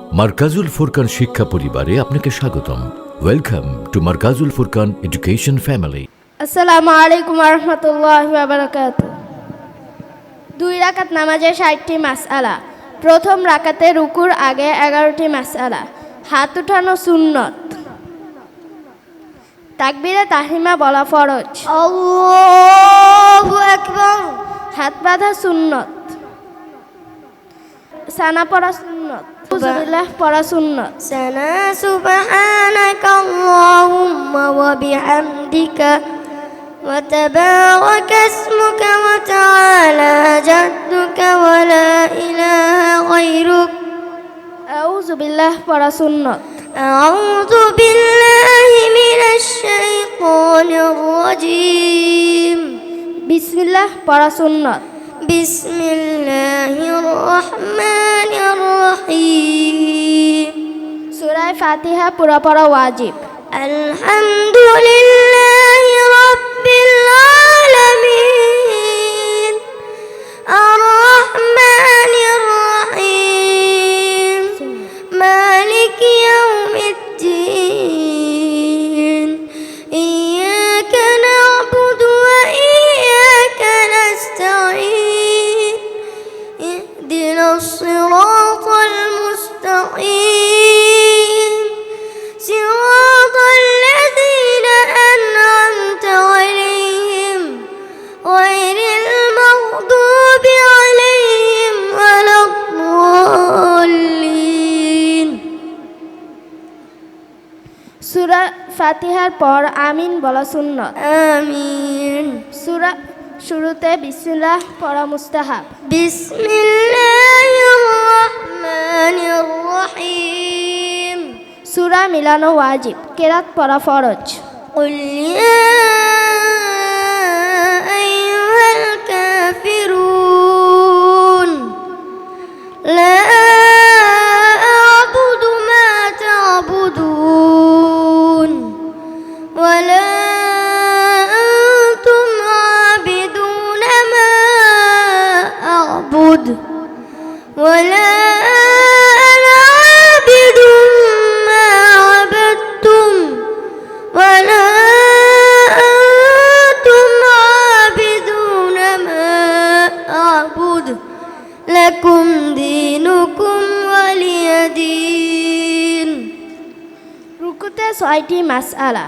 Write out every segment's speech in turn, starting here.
মার্কাজুল ফুরকান শিক্ষা পরিবারে আপনাকে স্বাগতম। Welcome to Markazul Furqan education family আসসালামু আলাইকুম রহমতুল্লাহ বাবরকাত দুই রাকাত নামাজে ষাটটি মাসআলা। প্রথম রাকাতে রুকুর আগে এগারোটি মাসআলা। হাত উঠানো সুন্নত। তাকবিরে তাহিমা বলা ফরজ। আল্লাহু আকবার। হাত বাঁধা সুন্নত। সানা পড়া সুন্নত হুজুবিল্লাহ পড়া সুন্নত سنا سبحانك اللهم وبحمدك وتبارك اسمك وتعالى جدك ولا إله غيرك আউযুবিল্লাহ পড়া সুন্নত أعوذ بالله من الشيطان الرجيم বিসমিল্লাহ পড়া সুন্নত بسم الله الرحمن ফাতিহা পুরা পড়া ওয়াজিব। আলহামদুলিল্লাহ। ফাতিহার পর আমিন বলা শূন্য আমিন। সুরা শুরুতে বিসমিল্লাহ পড়া মুস্তাহাব। বিসমিল্লাহ সুরা মিলানো ওয়াজিব কেরাত পড়া ফরজ। উল্লিয়া ছয়টি মাসআলা।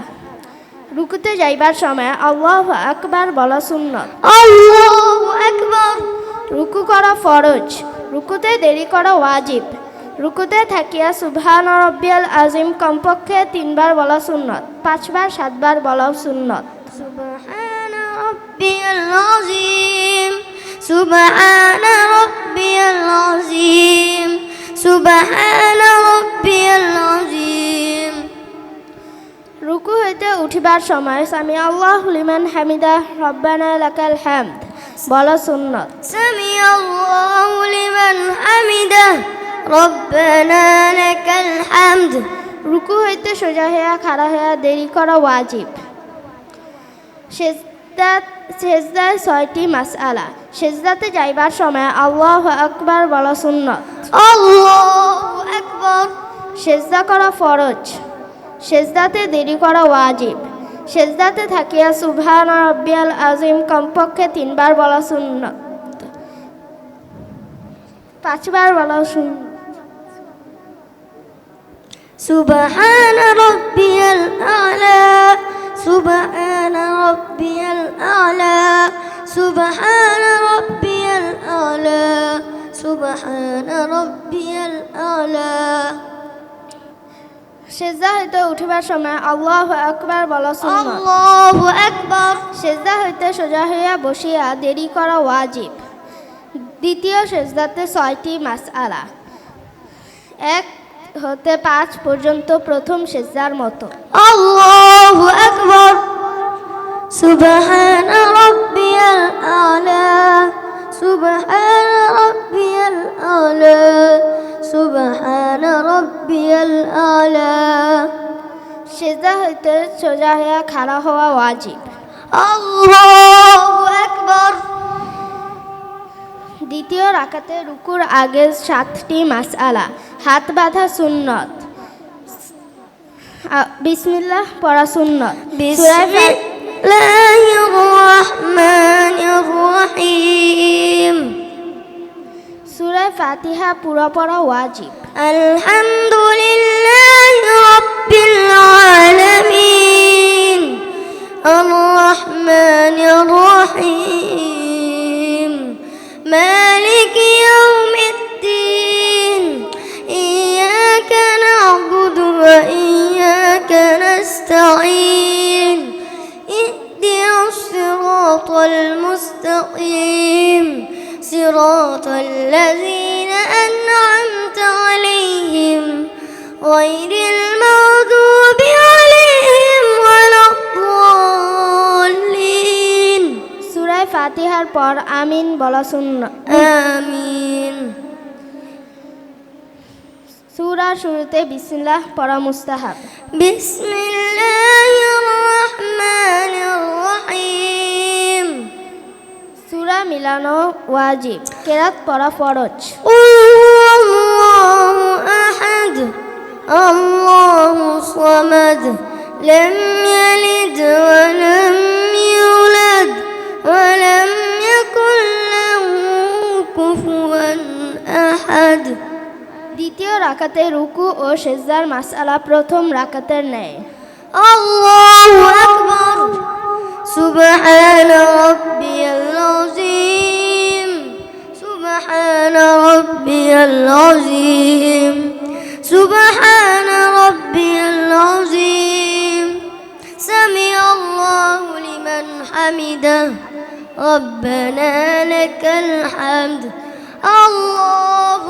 রুকুতে যাইবার সময় আল্লাহ আকবার বলা সুন্নত। রুকু করা ফরজ রুকুতে দেরি করা ওয়াজিব রুকুতে থাকিয়া সুবহান রব্বিয়াল আজিম কমপক্ষে তিনবার বলা সুন্নত পাঁচবার সাতবার বলা সুন্নত। সুবহান সুবহান রব্বিয়াল আজিম সুবহান উঠিবার সময় সামি আল্লাহ লিমান হামিদা রব্বানা লাকাল হামদ। বলা সুন্নত। সামি আল্লাহ লিমান হামিদা রব্বানা লাকাল হামদ। রুকু হইতে সোজা হইয়া খাড়া হইয়া দেরি করা ওয়াজিব। সেজদা সেজদায় ছয়টি মাসআলা। সেজদাতে যাইবার সময় আল্লাহ আকবার বলা সুন্নত। আল্লাহ আকবার। সেজদা করা ফরজ। সেজদাতে দেরি করা ওয়াজিব। সেজদাতে থাকিয়া সুবহান রব্বিয়াল আজিম কমপক্ষে তিনবার বলা শূন্য পাঁচবার বলা শূন্য সুবহান রব্বিয়াল আলা, সুবহান রব্বিয়াল আলা, সুবহান রব্বিয়াল আলা, সুবহান রব্বিয়াল আলা। সেজদা হইতে উঠিবার সময় আল্লাহ একবার বলা আল্লাহ সেজদা হইতে সোজা হইয়া বসিয়া দেরি করা ওয়াজিব। দ্বিতীয় সেজদাতে ছয়টি মাসআলা। এক হতে পাঁচ পর্যন্ত প্রথম সেজদার মতো। আল্লাহ সুবহান আলা। সুবহান আলা। সুবহান আলা। সোজা খাড়া হওয়া ওয়াজিব। আল্লাহু আকবার। দ্বিতীয় রাকাতে রুকুর আগে সাতটি মাসালা হাত বাঁধা সুন্নত। বিসমিল্লাহ পড়া সুন্নত। বিসমিল্লাহির রহমানির রহিম। الفاتحة برا برا واجب. الحمد لله رب العالمين الرحمن الرحيم مالك يوم ফাতিহার পর আমিন বলা সুন্নত آمين সূরার শুরুতে বিসমিল্লাহ পড়া মুস্তাহাব بسم الله الرحمن الرحيم সূরা মিলানো ওয়াজিব কেরাত পড়া ফরজ قل هو الله أحد الله الصمد لم يلد ولم يولد ولم أحد দ্বিতীয় রাকাতে রুকু ও সেজদার মাসআলা প্রথম রাকাতের ন্যায় الله أكبر سبحان ربي العظيم سبحان ربي العظيم سبحان ربي العظيم سمع الله لمن حمده ربنا لك الحمد الله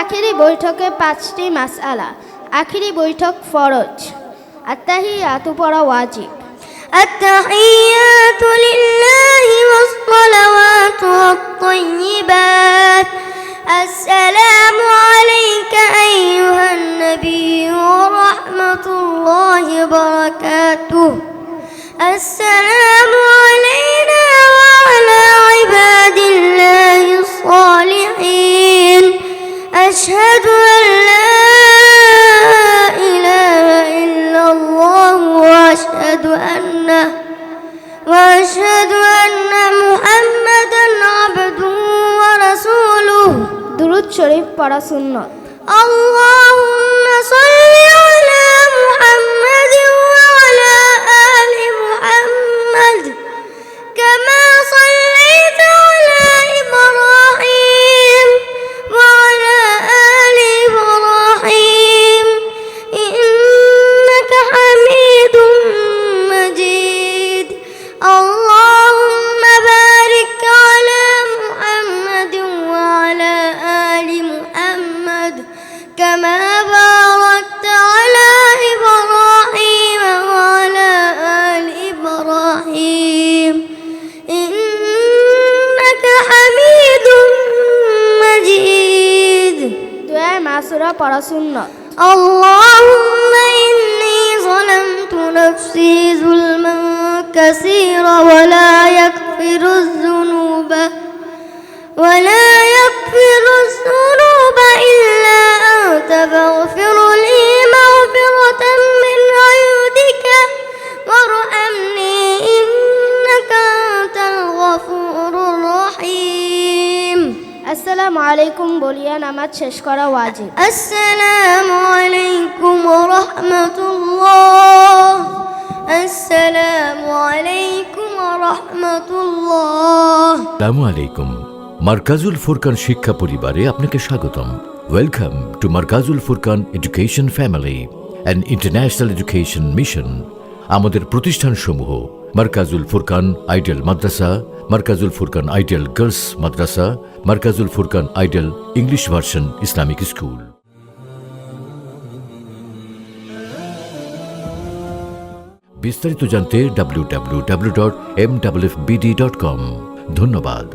আখিরি বৈঠকে পাঁচটি মাসআলা আখিরি বৈঠক ফরজ। আত্তাহিয়াতু পড়া ওয়াজিব। আত্তাহিয়াতু লিল্লাহি ওয়াস সালাওয়াতু পড়া সুন্নত وسنة اللهم إني ظلمت نفسي ظلما كثيرا ولا يكفر الذنوب ولا يكفر الذنوب إلا أنت فاغفر আলাইকুম বলিয়া নামাজ শেষ করা ওয়াজিব। আসসালামু আলাইকুম ওয়া রাহমাতুল্লাহ। আসসালামু আলাইকুম ওয়া রাহমাতুল্লাহ। আসসালামু আলাইকুম। মারকাজুল ফুরকান শিক্ষা পরিবারে আপনাকে স্বাগতম। Welcome to Markazul Furqan education family and international education mission আমাদের প্রতিষ্ঠানসমূহ মারকাজুল ফুরকান আইডিয়াল মাদ্রাসা Markazul Furqan ideal girls madrasa, Markazul Furqan ideal English version Islamic school. বিস্তারিত জানতে W W W dot M W dot com ধন্যবাদ।